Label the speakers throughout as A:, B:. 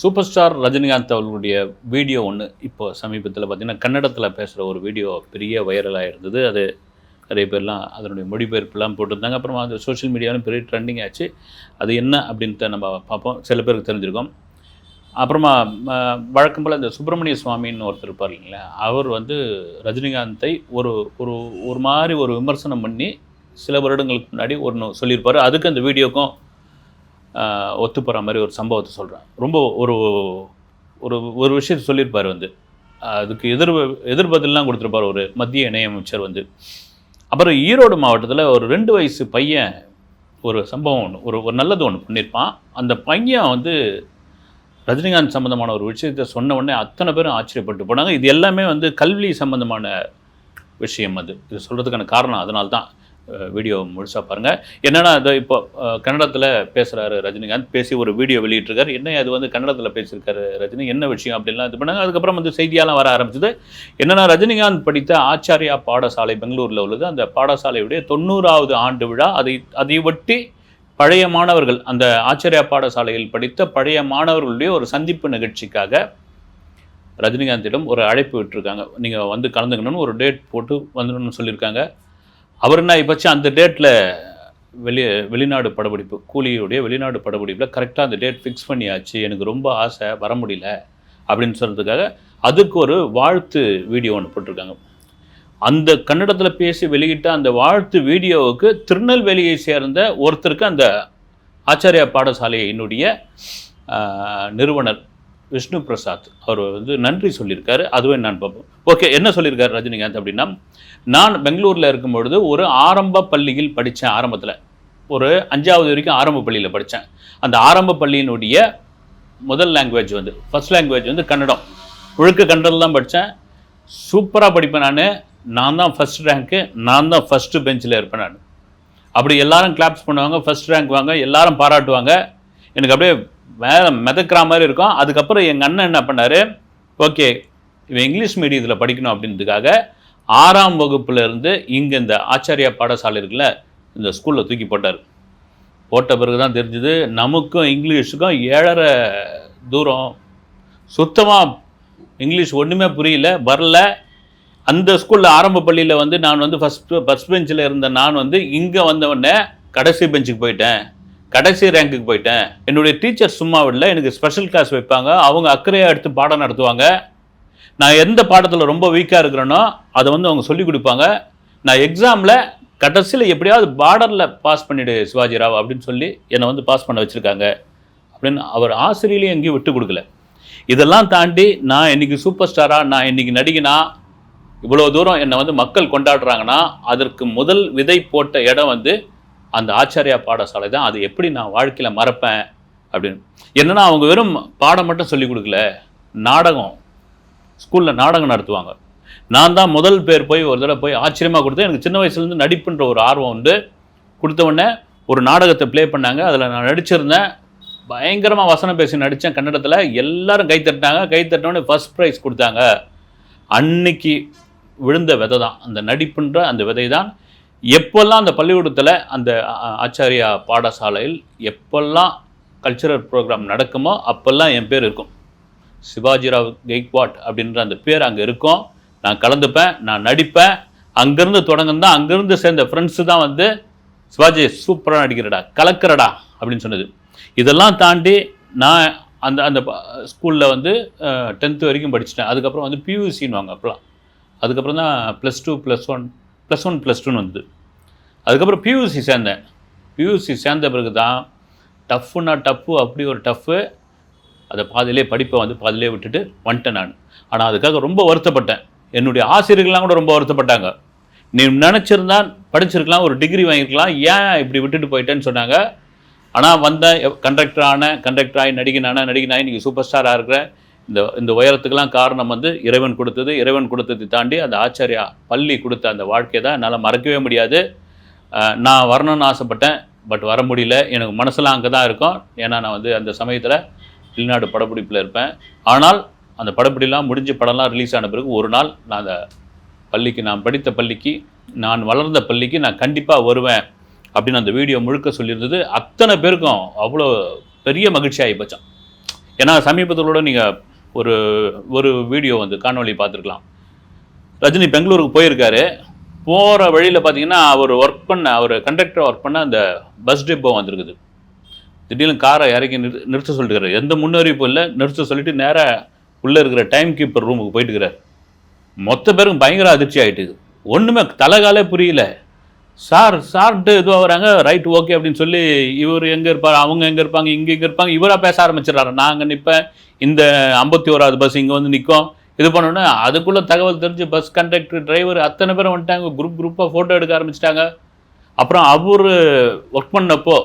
A: Super star Rajinikanth அவர்களுடைய video ஒன்று இப்போ சமீபத்தில் பார்த்தீங்கன்னா கன்னடத்தில் பேசுகிற ஒரு வீடியோ பெரிய வைரலாக இருந்தது அது நிறைய பேர்லாம் அதனுடைய மொழிபெயர்ப்புலாம் போட்டிருந்தாங்க. அப்புறமா அது சோஷியல் மீடியாவிலும் பெரிய ட்ரெண்டிங் ஆச்சு. அது என்ன அப்படின்ட்டு நம்ம பார்ப்போம். சில பேருக்கு தெரிஞ்சிருக்கோம். அப்புறமா வழக்கம் போல் இந்த சுப்பிரமணிய சுவாமின்னு ஒருத்தர் இருப்பார் இல்லைங்களா? அவர் வந்து ரஜினிகாந்தை ஒரு ஒரு ஒரு மாதிரி ஒரு விமர்சனம் பண்ணி சில வருடங்களுக்கு முன்னாடி ஒன்று சொல்லியிருப்பார். அதுக்கு அந்த வீடியோக்கும் ஒத்து போகிற மாதிரி ஒரு சம்பவத்தை சொல்கிறேன் ரொம்ப ஒரு ஒரு ஒரு விஷயத்தை சொல்லியிருப்பார் வந்து. அதுக்கு எதிர் எதிர்பதிலாம் கொடுத்துருப்பார் ஒரு மத்திய இணையமைச்சர் வந்து. அப்புறம் ஈரோடு மாவட்டத்தில் ஒரு ரெண்டு வயசு பையன் ஒரு சம்பவம் ஒன்று ஒரு ஒரு நல்லது ஒன்று பண்ணியிருப்பான். அந்த பையன் வந்து ரஜினிகாந்த் சம்மந்தமான ஒரு விஷயத்தை சொன்ன உடனே அத்தனை பேரும் ஆச்சரியப்பட்டு போனாங்க. இது எல்லாமே வந்து கல்வி சம்மந்தமான விஷயம் அது. இது சொல்கிறதுக்கான காரணம் அதனால்தான். வீடியோ முழுசாக பாருங்கள் என்னென்னா அது இப்போ கன்னடத்தில் பேசுகிறாரு ரஜினிகாந்த். பேசி ஒரு வீடியோ வெளியிட்டிருக்காரு. என்ன அது வந்து கன்னடத்தில் பேசியிருக்காரு ரஜினி? என்ன விஷயம் அப்படின்லாம் இது பண்ணாங்க. அதுக்கப்புறம் வந்து செய்தியாலாம் வர ஆரம்பிச்சது. என்னென்னா ரஜினிகாந்த் படித்த ஆச்சாரியா பாடசாலை பெங்களூரில் உள்ளது. அந்த பாடசாலையுடைய தொண்ணூறாவது ஆண்டு விழா. அதை அதை ஒட்டி பழைய மாணவர்கள் அந்த ஆச்சாரியா பாடசாலையில் படித்த பழைய மாணவர்களுடைய ஒரு சந்திப்பு நிகழ்ச்சிக்காக ரஜினிகாந்திடம் ஒரு அழைப்பு விட்டுருக்காங்க. நீங்கள் வந்து கலந்துக்கணும்னு ஒரு டேட் போட்டு வந்துடணும்னு சொல்லியிருக்காங்க. அவர் என்ன ஆகிப்போச்சு அந்த டேட்டில் வெளியே வெளிநாடு படப்பிடிப்பு கூலியுடைய வெளிநாடு படப்பிடிப்பில் கரெக்டாக அந்த டேட் ஃபிக்ஸ் பண்ணியாச்சு. எனக்கு ரொம்ப ஆசை வர முடியல அப்படின்னு சொல்கிறதுக்காக அதுக்கு ஒரு வாழ்த்து வீடியோ ஒன்று போட்டிருக்காங்க. அந்த கன்னடத்தில் பேசி வெளியிட்ட அந்த வாழ்த்து வீடியோவுக்கு திருநெல்வேலியை சேர்ந்த ஒருத்தருக்கு அந்த ஆச்சாரியா பாடசாலையினுடைய நிறுவனர் விஷ்ணு பிரசாத் அவர் வந்து நன்றி சொல்லியிருக்காரு. அதுவே நான் பார்ப்போம். ஓகே என்ன சொல்லியிருக்காரு ரஜினிகாந்த் அப்படின்னா நான் பெங்களூரில் இருக்கும் பொழுது ஒரு ஆரம்ப பள்ளியில் படித்தேன் ஆரம்பத்தில். ஒரு அஞ்சாவது வரைக்கும் ஆரம்ப பள்ளியில் படித்தேன். அந்த ஆரம்ப பள்ளியினுடைய முதல் லாங்குவேஜ் வந்து ஃபர்ஸ்ட் லாங்குவேஜ் வந்து கன்னடம். முழுக்க கன்னடம் தான் படித்தேன். சூப்பராக படிப்பேன் நான். நான் தான் ஃபஸ்ட் ரேங்க்கு நான் தான் ஃபஸ்ட்டு பெஞ்சில் இருப்பேன் நான். அப்படி எல்லாரும் கிளாப்ஸ் பண்ணுவாங்க ஃபர்ஸ்ட் ரேங்க் வாங்க எல்லாரும் பாராட்டுவாங்க. எனக்கு அப்படியே மேலே மிதக்கிற மாதிரி இருக்கும். அதுக்கப்புறம் எங்கள் அண்ணன் என்ன பண்ணார்? ஓகே இவன் இங்கிலீஷ் மீடியத்தில் படிக்கணும் அப்படின்றதுக்காக ஆறாம் வகுப்புலேருந்து இங்கே இந்த ஆச்சாரியா பாடசாலை இருக்குல்ல இந்த ஸ்கூலில் தூக்கி போட்டார். போட்ட பிறகு தான் தெரிஞ்சுது நமக்கும் இங்கிலீஷுக்கும் ஏழரை தூரம் சுத்தமாக இங்கிலீஷ் ஒன்றுமே புரியல வரல. அந்த ஸ்கூலில் ஆரம்ப பள்ளியில் வந்து நான் வந்து ஃபஸ்ட் ஃபஸ்ட் பெஞ்சில் இருந்த நான் வந்து இங்கே வந்தவொடனே கடைசி பெஞ்சுக்கு போயிட்டேன். கடைசி ரேங்க்குக்கு போயிட்டேன். என்னுடைய டீச்சர் சும்மா விடல. எனக்கு ஸ்பெஷல் கிளாஸ் வைப்பாங்க. அவங்க அக்கறையாக எடுத்து பாடம் நடத்துவாங்க. நான் எந்த பாடத்தில் ரொம்ப வீக்காக இருக்கிறேனோ அதை வந்து அவங்க சொல்லிக் கொடுப்பாங்க. நான் எக்ஸாமில் கடைசியில் எப்படியாவது பார்டரில் பாஸ் பண்ணிவிடு சிவாஜி ராவ் அப்படின்னு சொல்லி என்னை வந்து பாஸ் பண்ண வச்சுருக்காங்க. அப்படின்னு அவர் ஆசிரியரையும் எங்கேயும் விட்டு கொடுக்கல. இதெல்லாம் தாண்டி நான் இன்னைக்கு சூப்பர் ஸ்டாராக நான் இன்னைக்கு நடிகனா இவ்வளோ தூரம் என்னை வந்து மக்கள் கொண்டாடுறாங்கன்னா அதற்கு முதல் விதை போட்ட இடம் வந்து அந்த ஆச்சாரியா பாடசாலை தான். அது எப்படி நான் வாழ்க்கையில் மறப்பேன் அப்படின்னு. என்னன்னா அவங்க வெறும் பாடம் மட்டும் சொல்லி கொடுக்கல. நாடகம். ஸ்கூலில் நாடகம் நடத்துவாங்க. நான் தான் முதல் பேர் போய் ஒரு தடவை போய் ஆச்சரியமாக கொடுத்தேன். எனக்கு சின்ன வயசுலேருந்து நடிப்புன்ற ஒரு ஆர்வம் உண்டு. கொடுத்த உடனே ஒரு நாடகத்தை ப்ளே பண்ணாங்க. அதில் நான் நடிச்சிருந்தேன். பயங்கரமாக வசனம் பேசி நடித்தேன் கன்னடத்தில். எல்லாரும் கை தட்டினாங்க. கை தட்டினோடனே ஃபஸ்ட் ப்ரைஸ் கொடுத்தாங்க. அன்னைக்கு விழுந்த விதை தான் அந்த நடிப்புன்ற அந்த விதை தான் எப்பெல்லாம் அந்த பள்ளிக்கூடத்தில் அந்த ஆச்சாரியா பாடசாலையில் எப்பெல்லாம் கல்ச்சுரல் ப்ரோக்ராம் நடக்குமோ அப்போல்லாம் என் பேர் இருக்கும். சிவாஜிராவ் கெய்க்வாட் அப்படின்ற அந்த பேர் அங்கே இருக்கும். நான் கலந்துப்பேன் நான் நடிப்பேன். அங்கேருந்து தொடங்குனா அங்கேருந்து சேர்ந்த ஃப்ரெண்ட்ஸு தான் வந்து சிவாஜி சூப்பராக நடிக்கிறடா கலக்கிறடா அப்படின்னு சொன்னது. இதெல்லாம் தாண்டி நான் அந்த அந்த ஸ்கூலில் வந்து டென்த்து வரைக்கும் படிச்சிட்டேன். அதுக்கப்புறம் வந்து பியூசின்னு வாங்க அப்போலாம். அதுக்கப்புறம் தான் plus two plus one plus one plus டூன்னு வந்தது. அதுக்கப்புறம் பியூசி சேர்ந்தேன். பியூசி சேர்ந்த பிறகு தான் டஃப்புன்னா டஃப்பு அப்படி ஒரு டஃப்பு அதை பாதிலே படிப்பை வந்து பாதிலே விட்டுட்டு வந்துட்டேன் நான். ஆனால் அதுக்காக ரொம்ப வருத்தப்பட்டேன். என்னுடைய ஆசிரியர்கள்லாம் கூட ரொம்ப வருத்தப்பட்டாங்க. நீ நினச்சிருந்தா படிச்சிருக்கலாம் ஒரு டிகிரி வாங்கியிருக்கலாம் ஏன் இப்படி விட்டுட்டு போயிட்டேன்னு சொன்னாங்க. ஆனால் வந்தேன் கண்டக்டர் ஆன கண்டக்டர் ஆகி நடிகனான நடிகனாகி நீங்கள் சூப்பர் ஸ்டாராக இருக்கிற இந்த இந்த உயரத்துக்கெல்லாம் காரணம் வந்து இறைவன் கொடுத்தது இறைவன் கொடுத்ததை தாண்டி அந்த ஆச்சாரியா பள்ளி கொடுத்த அந்த வாழ்க்கையை தான் என்னால் மறக்கவே முடியாது. நான் வரணும்னு ஆசைப்பட்டேன் பட் வர முடியல. எனக்கு மனசெல்லாம் அங்கே தான் இருக்கும். ஏன்னா நான் வந்து அந்த சமயத்தில் வெளிநாடு படப்பிடிப்பில் இருப்பேன். ஆனால் அந்த படப்பிடிலாம் முடிஞ்ச படம்லாம் ரிலீஸ் ஆன பிறகு ஒரு நாள் நான் அந்த பள்ளிக்கு நான் படித்த பள்ளிக்கு நான் வளர்ந்த பள்ளிக்கு நான் கண்டிப்பாக வருவேன் அப்படின்னு அந்த வீடியோ முழுக்க சொல்லியிருந்தது. அத்தனை பேருக்கும் அவ்வளோ பெரிய மகிழ்ச்சி ஆகி போச்சான் ஏன்னா சமீபத்தோட நீங்கள் ஒரு ஒரு வீடியோ வந்து காணொலி பார்த்துருக்கலாம். ரஜினி பெங்களூருக்கு போயிருக்காரு. போகிற வழியில் பார்த்தீங்கன்னா அவர் ஒர்க் பண்ண அவர் கண்டக்டர் ஒர்க் பண்ண அந்த பஸ் டிப்போ வந்திருக்குது. திடீர்னு காரை இறக்கி நிறு நிறுத்த சொல்லிட்டுருக்காரு எந்த முன்னறிவிப்பும் இல்லை. நிறுத்த சொல்லிட்டு நேராக உள்ளே இருக்கிற டைம் கீப்பர் ரூமுக்கு போயிட்டுருக்காரு மொத்த பேருக்கும் பயங்கர அதிர்ச்சி ஆகிட்டு ஒன்றுமே தலைகாலே புரியல. சார் சார்ட்டு இதுவாக வராங்க ரைட் ஓகே அப்படின்னு சொல்லி இவர் எங்கே இருப்பார் அவங்க எங்கே இருப்பாங்க இங்கே இங்கே இருப்பாங்க இவராக பேச ஆரம்பிச்சிடறாரு. நாங்கள் நிற்பேன் இந்த ஐம்பத்தி ஓராவது பஸ் இங்கே வந்து நிற்கும் இது பண்ணோன்னே அதுக்குள்ளே தகவல் தெரிஞ்சு பஸ் கண்டக்டர் டிரைவர் அத்தனை பேரும் வந்துட்டாங்க குரூப் குரூப்பாக ஃபோட்டோ எடுக்க ஆரம்பிச்சிட்டாங்க. அப்புறம் அவர் ஒர்க் பண்ணப்போ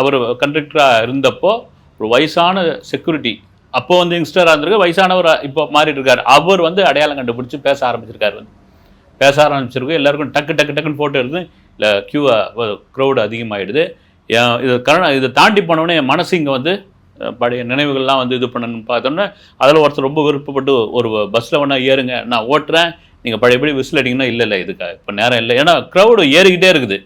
A: அவர் கண்டக்டராக இருந்தப்போ ஒரு வயசான செக்யூரிட்டி அப்போது வந்து யங்ஸ்டராக இருந்திருக்கு வயசானவர் இப்போ மாறிட்டு இருக்கார். அவர் வந்து அடையாளம் கண்டுபிடிச்சி பேச ஆரம்பிச்சிருக்காரு வந்து. பேச ஆரம்பிச்சிருக்கோம். எல்லாருக்கும் டக்கு டக்கு டக்குன்னு ஃபோட்டோ எடுத்து இல்லை க்யூவாக க்ரௌடு அதிகமாகிடுது ஏன் இது கரண இதை தாண்டி போனோடனே மனசு இங்கே வந்து பழைய நினைவுகள்லாம் வந்து இது பண்ணணும்னு பார்த்தோன்னே அதில் ஒருத்தர் ரொம்ப விருப்பப்பட்டு ஒரு பஸ்ஸில் வேணா ஏறுங்க நான் ஓட்டுறேன். நீங்கள் பழையபடி விசில் அடிங்கன்னா இல்லை இல்லை இதுக்கு இப்போ நேரம் இல்லை. ஏன்னா க்ரௌடு ஏறிக்கிட்டே இருக்குது.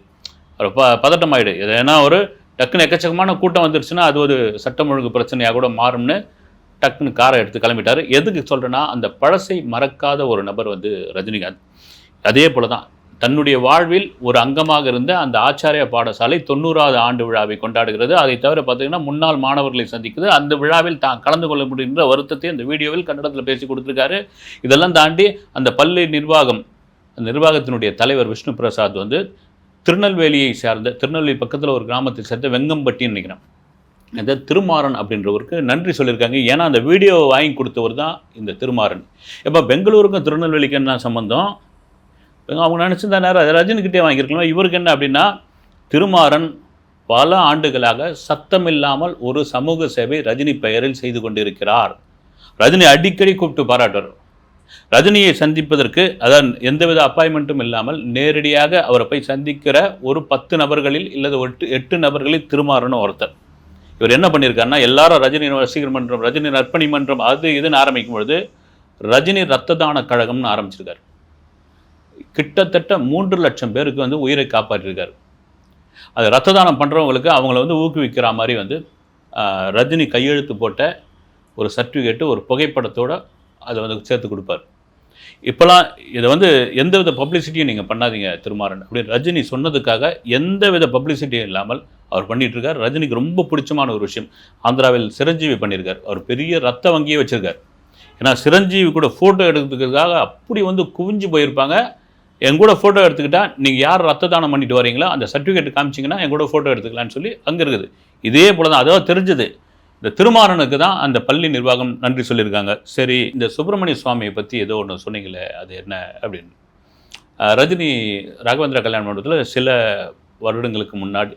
A: ஒரு ப பதட்டம் ஆகிடு இது ஏன்னா ஒரு டக்குன்னு எக்கச்சக்கமான கூட்டம் வந்துருச்சுன்னா அது ஒரு சட்டம் ஒழுங்கு பிரச்சனையாக கூட மாறும்னு டக்குன்னு காரை எடுத்து கிளம்பிட்டார். எதுக்கு சொல்கிறேன்னா அந்த பழசை மறக்காத ஒரு நபர் வந்து ரஜினிகாந்த். அதே போல தான் தன்னுடைய வாழ்வில் ஒரு அங்கமாக இருந்த அந்த ஆச்சாரிய பாடசாலை தொண்ணூறாவது ஆண்டு விழாவை கொண்டாடுகிறது. அதை தவிர பார்த்தீங்கன்னா முன்னாள் மாணவர்களை சந்திக்குது. அந்த விழாவில் தான் கலந்து கொள்ள முடியுன்ற வருத்தத்தை அந்த வீடியோவில் கன்னடத்தில் பேசி கொடுத்துருக்காரு. இதெல்லாம் தாண்டி அந்த பள்ளி நிர்வாகம் அந்த நிர்வாகத்தினுடைய தலைவர் விஷ்ணு பிரசாத் வந்து திருநெல்வேலியை சார்ந்த திருநெல்வேலி பக்கத்தில் ஒரு கிராமத்தை சேர்ந்த வெங்கம்பட்டின்னு நினைக்கிறேன். இந்த திருமாறன் அப்படின்றவருக்கு நன்றி சொல்லியிருக்காங்க. ஏன்னா அந்த வீடியோவை வாங்கி கொடுத்தவர் தான் இந்த திருமாறன். இப்போ பெங்களூருக்கும் திருநெல்வேலிக்கும் என்ன சம்பந்தம்? அவங்க நினச்சிருந்தா நேரம் ரஜினிக்கிட்டே வாங்கியிருக்கலாம். இவருக்கு என்ன அப்படின்னா திருமாறன் பல ஆண்டுகளாக சத்தமில்லாமல் ஒரு சமூக சேவை ரஜினி பெயரில் செய்து கொண்டிருக்கிறார். ரஜினி அடிக்கடி கூப்பிட்டு பாராட்டுவார். ரஜினியை சந்திப்பதற்கு அதான் எந்தவித அப்பாயின்மெண்ட்டும் இல்லாமல் நேரடியாக அவரை போய் சந்திக்கிற ஒரு பத்து நபர்களில் இல்லது எட்டு எட்டு நபர்களில் திருமாறணும் ஒருத்தர். இவர் என்ன பண்ணியிருக்காருன்னா எல்லாரும் ரஜினி ரசிகர் மன்றம் ரஜினி நற்பணி மன்றம் அது இதுன்னு ஆரம்பிக்கும் பொழுது ரஜினி ரத்த தான கழகம்னு ஆரம்பிச்சிருக்காரு. கிட்டத்தட்ட மூன்று லட்சம் பேருக்கு வந்து உயிரை காப்பாற்றிருக்காரு. அது ரத்த தானம் பண்ணுறவங்களுக்கு அவங்கள வந்து ஊக்குவிக்கிற மாதிரி வந்து ரஜினி கையெழுத்து போட்ட ஒரு சர்டிஃபிகேட்டு ஒரு புகைப்படத்தோடு அதை வந்து சேர்த்து கொடுப்பார். இப்போலாம் இதை வந்து எந்த வித பப்ளிசிட்டியும் நீங்கள் பண்ணாதீங்க திருமாறன். அப்படின்னு ரஜினி சொன்னதுக்காக எந்த வித பப்ளிசிட்டியும் இல்லாமல் அவர் பண்ணிகிட்ருக்கார் இருக்கார் ரஜினிக்கு ரொம்ப பிடிச்சமான ஒரு விஷயம் ஆந்திராவில் சிரஞ்சீவி பண்ணியிருக்கார் அவர் பெரிய ரத்த வங்கியே வச்சுருக்கார். ஏன்னா சிரஞ்சீவி கூட ஃபோட்டோ எடுக்கிறதுக்காக அப்படி வந்து குவிஞ்சு போயிருப்பாங்க. என் கூட ஃபோட்டோ எடுத்துக்கிட்டால் நீங்கள் யார் ரத்த தானம் பண்ணிட்டு வரீங்களோ அந்த சர்டிஃபிகேட் காமிச்சிங்கன்னா என் கூட ஃபோட்டோ எடுத்துக்கலாம்னு சொல்லி அங்கே இருக்குது. இதே போல தான் அதாவது தெரிஞ்சது. இந்த திருமாறனுக்கு தான் அந்த பள்ளி நிர்வாகம் நன்றி சொல்லியிருக்காங்க. சரி இந்த சுப்பிரமணிய சுவாமியை பற்றி ஏதோ ஒன்று சொன்னீங்களே அது என்ன அப்படின்னு. ரஜினி ராகவேந்திர கல்யாண மண்டபத்தில் சில வருடங்களுக்கு முன்னாடி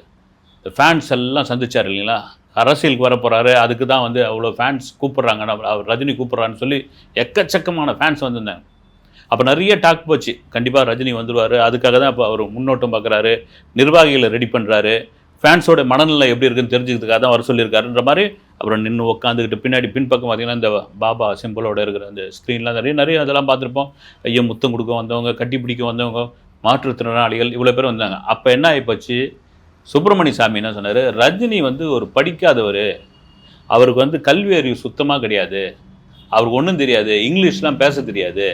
A: இந்த ஃபேன்ஸ் எல்லாம் சந்திச்சார் இல்லைங்களா? அரசியலுக்கு வர போகிறாரு அதுக்கு தான் வந்து அவ்வளோ ஃபேன்ஸ் கூப்பிட்றாங்க அவர் ரஜினி கூப்பிட்றான்னு சொல்லி எக்கச்சக்கமான ஃபேன்ஸ் வந்திருந்தாங்க. அப்போ நிறைய டாக் போச்சு. கண்டிப்பாக ரஜினி வந்துடுவார் அதுக்காக தான் இப்போ அவர் முன்னோட்டம் பார்க்குறாரு நிர்வாகிகளை ரெடி பண்ணுறாரு ஃபேன்ஸோட மனநிலை எப்படி இருக்குன்னு தெரிஞ்சுக்கிறதுக்காக தான் வர சொல்லியிருக்காருன்ற மாதிரி அப்புறம் நின்று உட்காந்துக்கிட்டு பின்னாடி பின்பக்கம் பார்த்தீங்கன்னா இந்த பாபா சிம்பிளோட இருக்கிற அந்த ஸ்க்ரீன்லாம் நிறைய நிறைய அதெல்லாம் பார்த்துருப்போம். ஐயோ முத்தம் கொடுக்க வந்தவங்க கட்டி பிடிக்க வந்தவங்க மாற்றுத்திறனாளிகள் இவ்வளோ பேர் வந்தாங்க. அப்போ என்ன ஆகிப்போச்சு சுப்பிரமணிய சாமி என்ன சொன்னார்? ரஜினி வந்து ஒரு படிக்காதவர். அவருக்கு வந்து கல்வி அறிவு சுத்தமாக கிடையாது. அவருக்கு ஒன்றும் தெரியாது. இங்கிலீஷ்லாம் பேச தெரியாது.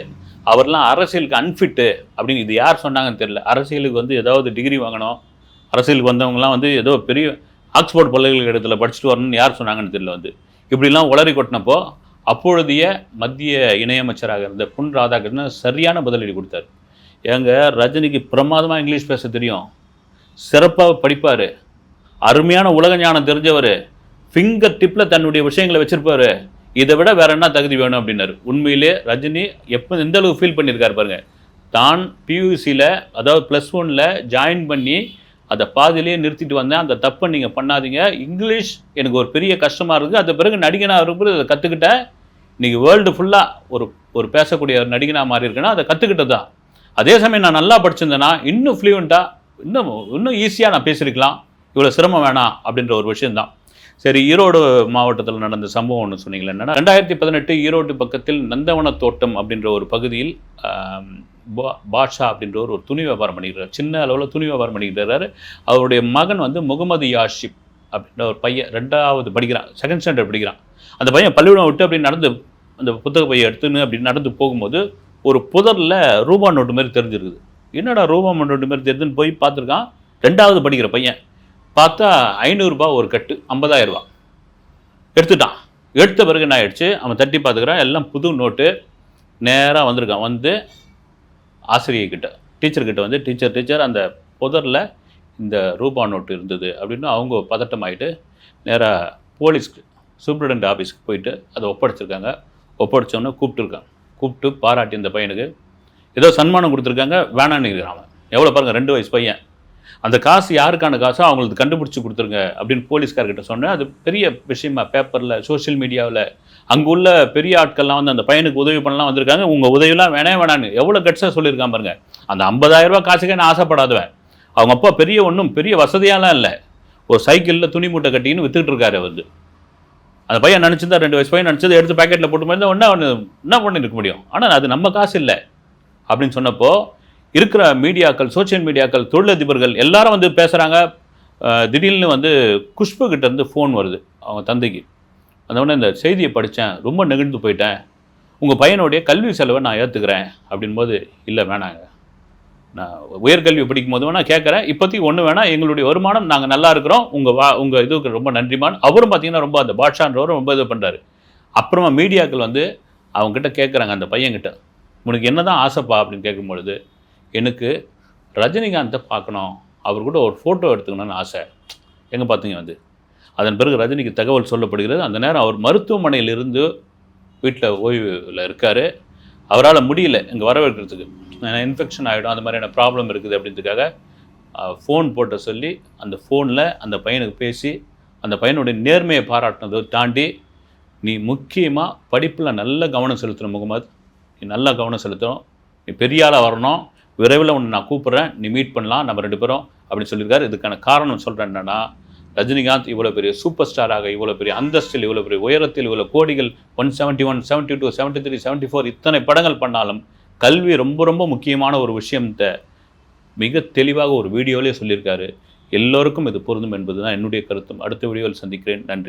A: அவர்லாம் அரசியலுக்கு அன்ஃபிட்டு அப்படின்னு இது யார் சொன்னாங்கன்னு தெரியல. அரசியலுக்கு வந்து ஏதாவது டிகிரி வாங்கணும். அரசியலுக்கு வந்தவங்கலாம் வந்து ஏதோ பெரிய ஆக்ஸ்போர்ட் பல்கலைக்கழகத்தில் படிச்சுட்டு வரணும்னு யார் சொன்னாங்கன்னு தெரியல வந்து. இப்படிலாம் உளறி கொட்டினப்போ அப்பொழுதைய மத்திய இணையமைச்சராக இருந்த பொன் ராதாகிருஷ்ணன் சரியான பதிலடி கொடுத்தார். ஏங்க ரஜினிக்கு பிரமாதமாக இங்கிலீஷ் பேச தெரியும். சிறப்பாக படிப்பார். அருமையான உலக ஞானம் தெரிஞ்சவர். ஃபிங்கர் டிப்பில் தன்னுடைய விஷயங்களை வச்சுருப்பார். இதை விட வேற என்ன தகுதி வேணும் அப்படின்னாரு. உண்மையிலே ரஜினி எப்போ எந்த அளவுக்கு ஃபீல் பண்ணியிருக்காரு பாருங்க. தான் பியூசியில் அதாவது ப்ளஸ் ஒனில் ஜாயின் பண்ணி அதை பாதியிலேயே நிறுத்திட்டு வந்தேன். அந்த தப்பை நீங்கள் பண்ணாதீங்க. இங்கிலீஷ் எனக்கு ஒரு பெரிய கஷ்டமாக இருக்குது அது பிறகு நடிகனாக இருக்கும்போது அதை கற்றுக்கிட்டேன் இன்னைக்கு வேர்ல்டு ஃபுல்லாக ஒரு ஒரு பேசக்கூடிய ஒரு நடிகனாக மாறி இருக்கேன்னா அதை கற்றுக்கிட்டது தான். அதே சமயம் நான் நல்லா படிச்சிருந்தேன்னா இன்னும் ஃப்ளூயண்ட்டாக இன்னும் இன்னும் ஈஸியாக நான் பேசியிருக்கலாம். இவ்வளோ சிரமம் வேணாம் அப்படின்ற ஒரு விஷயம்தான். சரி ஈரோடு மாவட்டத்தில் நடந்த சம்பவம் ஒன்று சொன்னீங்களே என்னன்னா ரெண்டாயிரத்தி பதினெட்டு ஈரோடு பக்கத்தில் நந்தவன தோட்டம் அப்படின்ற ஒரு பகுதியில் பா- பாட்ஷா அப்படின்ற ஒரு துணி வியாபாரம் பண்ணிக்கிறார் சின்ன அளவில் துணி வியாபாரம் பண்ணிக்கிறாரு அவருடைய மகன் வந்து முகமது யாஷிப் அப்படின்ற ஒரு பையன் ரெண்டாவது படிக்கிறான் செகண்ட் ஸ்டாண்டர்ட் படிக்கிறான். அந்த பையன் பள்ளிக்கூடம் விட்டு அப்படி நடந்து அந்த புத்தக பையை எடுத்துன்னு அப்படி நடந்து போகும்போது ஒரு புதரில் ரூபா நோட்டு மாதிரி தெரிஞ்சிருக்குது. என்னடா ரூபா நோட்டு மாதிரி தெரிஞ்சுன்னு போய் பார்த்துருக்கான் ரெண்டாவது படிக்கிற பையன். பார்த்தா ஐநூறுரூபா ஒரு கட்டு ஐம்பதாயிரரூபா. எடுத்துட்டான். எடுத்த பிறகு என்ன ஆயிடுச்சு? அவன் தட்டி பார்த்துக்கிறான். எல்லாம் புது நோட்டு நேராக வந்திருக்கான். வந்து ஆசிரியர்கிட்ட டீச்சர்கிட்ட வந்து டீச்சர் டீச்சர் அந்த புதரில் இந்த ரூபா நோட்டு இருந்தது அப்படின்னு அவங்க பதட்டமாயிட்டு நேராக போலீஸ்க்கு சூப்பரண்ட் ஆஃபீஸ்க்கு போயிட்டு அதை ஒப்படைச்சிருக்காங்க. ஒப்படைச்சோன்னே கூப்பிட்டுருக்காங்க கூப்பிட்டு பாராட்டி இந்த பையனுக்கு ஏதோ சன்மானம் கொடுத்துருக்காங்க. வேணான்னு இருக்கிறான் அவன். எவ்வளோ பாருங்கள் ரெண்டு வயசு பையன். அந்த காசு யாருக்கான காசோ அவங்களுக்கு கண்டுபிடிச்சி கொடுத்துருங்க அப்படின்னு போலீஸ்கார்கிட்ட சொன்னேன். அது பெரிய விஷயமா பேப்பரில் சோஷியல் மீடியாவில். அங்கே உள்ள பெரிய ஆட்கள்லாம் வந்து அந்த பையனுக்கு உதவி பண்ணலாம் வந்திருக்காங்க. உங்கள் உதவிலாம் வேணே வேணான்னு எவ்வளோ கட்ஸாக சொல்லியிருக்கான் பாருங்க. அந்த 50000 ரூபாய் காசுக்கே நான் ஆசைப்படாதவன். அவங்க அப்பா பெரிய ஒன்றும் பெரிய வசதியாலாம் இல்லை. ஒரு சைக்கிளில் துணி மூட்டை கட்டின்னு வித்துக்கிட்டு இருக்காரு வந்து அந்த பையன் நினச்சிருந்தா ரெண்டு வயசு பையன் நினச்சது எடுத்து பேக்கெட்டில் போட்டு மாதிரி ஒன்றா ஒன்று என்ன பண்ணியிருக்க முடியும்? ஆனால் அது நம்ம காசு இல்லை. அப்படின்னு சொன்னப்போ இருக்கிற மீடியாக்கள் சோஷியல் மீடியாக்கள் தொழிலதிபர்கள் எல்லாரும் வந்து பேசுகிறாங்க திடீர்னு வந்து குஷ்பு கிட்டேருந்து ஃபோன் வருது அவங்க தந்தைக்கு. அந்த உடனே இந்த செய்தியை படித்தேன் ரொம்ப நெகிழ்ந்து போயிட்டேன். உங்கள் பையனுடைய கல்வி செலவை நான் ஏற்றுக்கிறேன் அப்படின்போது இல்லை வேணாங்க. நான் உயர்கல்வி படிக்கும் போது வேணால் கேட்குறேன். இப்போதைக்கு ஒன்று வேணாம் எங்களுடைய வருமானம் நாங்கள் நல்லா இருக்கிறோம். உங்கள் வா உங்கள் இதுக்கு ரொம்ப நன்றிமான் அவரும் பார்த்தீங்கன்னா ரொம்ப அந்த பாட்ஷான்றவரும் ரொம்ப இது பண்ணுறாரு அப்புறமா மீடியாக்கள் வந்து அவங்ககிட்ட கேட்குறாங்க அந்த பையன்கிட்ட. உனக்கு என்ன தான் ஆசைப்பா? அப்படின்னு கேட்கும்பொழுது எனக்கு ரஜினிகாந்தை பார்க்கணும். அவர் கூட ஒரு ஃபோட்டோ எடுத்துக்கணும்னு ஆசை. எங்கே பார்த்தீங்க வந்து? அதன் பிறகு ரஜினிக்கு தகவல் சொல்லப்படுகிறது. அந்த நேரம் அவர் மருத்துவமனையிலிருந்து வீட்டில் ஓய்வில் இருக்கார். அவரால் முடியல இங்கே வரவேற்கிறதுக்கு. இன்ஃபெக்ஷன் ஆகிடும் அந்த மாதிரியான ப்ராப்ளம் இருக்குது அப்படின்றதுக்காக ஃபோன் போட்ட சொல்லி அந்த ஃபோனில் அந்த பையனுக்கு பேசி அந்த பையனுடைய நேர்மையை பாராட்டினதை தாண்டி நீ முக்கியமாக படிப்பில் நல்ல கவனம் செலுத்தணும் முகமது. நீ நல்லா கவனம் செலுத்தணும். நீ பெரிய ஆளாக வரணும். விரைவில் உன்னை நான் கூப்பிட்றேன். நீ மீட் பண்ணலாம். நம்ம ரெண்டு பேரும் அப்படின்னு சொல்லியிருக்காரு. இதுக்கான காரணம் சொல்கிறேன் என்னன்னா ரஜினிகாந்த் இவ்வளோ பெரிய சூப்பர் ஸ்டாராக இவ்வளோ பெரிய அந்தஸ்தில் இவ்வளோ பெரிய உயரத்தில் இவ்வளோ கோடிகள் one seventy one seventy two seventy three seventy four இத்தனை படங்கள் பண்ணாலும் கல்வி ரொம்ப ரொம்ப முக்கியமான ஒரு விஷயத்த மிக தெளிவாக ஒரு வீடியோவிலே சொல்லியிருக்காரு. எல்லோருக்கும் இது பொருந்தும் என்பது தான் என்னுடைய கருத்தும். அடுத்த வீடியோவில் சந்திக்கிறேன். நன்றி.